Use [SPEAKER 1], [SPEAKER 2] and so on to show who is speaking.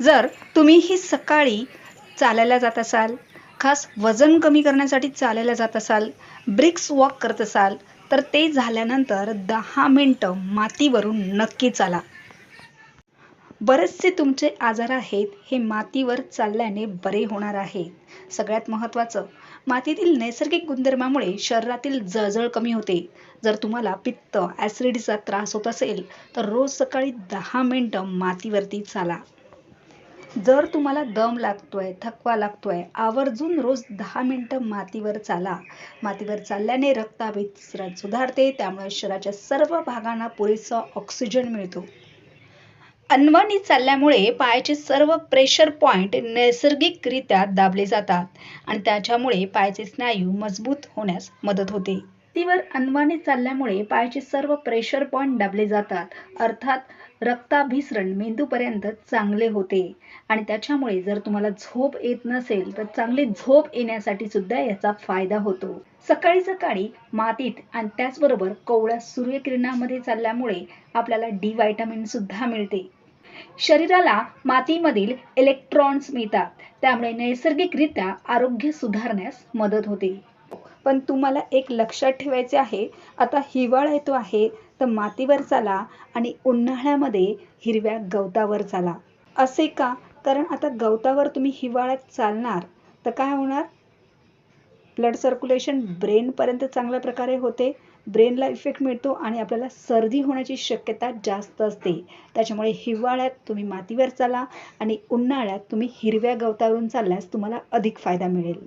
[SPEAKER 1] जर तुम्हीही सकाळी चालायला जात असाल खास वजन कमी करण्यासाठी चालायला जात असाल ब्रिक्स वॉक करत असाल तर ते झाल्यानंतर दहा मिनटं मातीवरून नक्की चाला. बरेचसे तुमचे आजार आहेत हे मातीवर चालल्याने बरे होणार आहेत. सगळ्यात महत्त्वाचं मातीतील नैसर्गिक गुणधर्मामुळे शरीरातील जळजळ कमी होते. जर तुम्हाला पित्त ॲसिडिटीचा त्रास होत असेल तर रोज सकाळी दहा मिनटं मातीवरती चाला. जर तुम्हाला दम लागतोय थकवा लागतोय आवर्जून रोज दहा मिनटं मातीवर चाला. मातीवर चालल्याने रक्ताभिसरण सुधारते त्यामुळे शरीराच्या सर्व भागांना पुरेसा ऑक्सिजन मिळतो. अनवाणी चालल्यामुळे पायाचे सर्व प्रेशर पॉइंट नैसर्गिकरित्या दाबले जातात आणि त्याच्यामुळे पायाचे स्नायू मजबूत होण्यास मदत होते. तीवर अनवाणी चालल्यामुळे पायाचे सर्व प्रेशर पॉइंट दाबले जातात. अर्थात रक्ताभिसरण मेंदूपर्यंत चांगले होते. आणि त्याच्यामुळे जर तुम्हाला झोप येत नसेल तर चांगली झोप येण्यासाठी सुद्धा याचा फायदा होतो. सकाळी सकाळी मातीत आणि त्याचबरोबर कोवळ्या सूर्यकिरणामध्ये चालल्यामुळे आपल्याला डी व्हायटामिन सुद्धा मिळते. शरीराला मातीमधील इलेक्ट्रॉन्स मिळतात. त्यामुळे नैसर्गिकरित्या आरोग्य सुधारण्यास मदत होते. पण तुम्हाला एक लक्षात ठेवायचे आहे आता हिवाळा येतो आहे तर मातीवर चाला आणि उन्हाळ्यामध्ये हिरव्या गवतावर चाला. असे का? कारण आता गवतावर तुम्ही हिवाळ्यात चालणार तर काय होणार? ब्लड सर्क्युलेशन ब्रेनपर्यंत चांगल्या प्रकारे होते ब्रेनला इफेक्ट मिळतो आणि आपल्याला सर्दी होण्याची शक्यता जास्त असते. त्याच्यामुळे हिवाळ्यात तुम्ही मातीवर चाला आणि उन्हाळ्यात तुम्ही हिरव्या गवतावरून चालल्यास तुम्हाला अधिक फायदा मिळेल.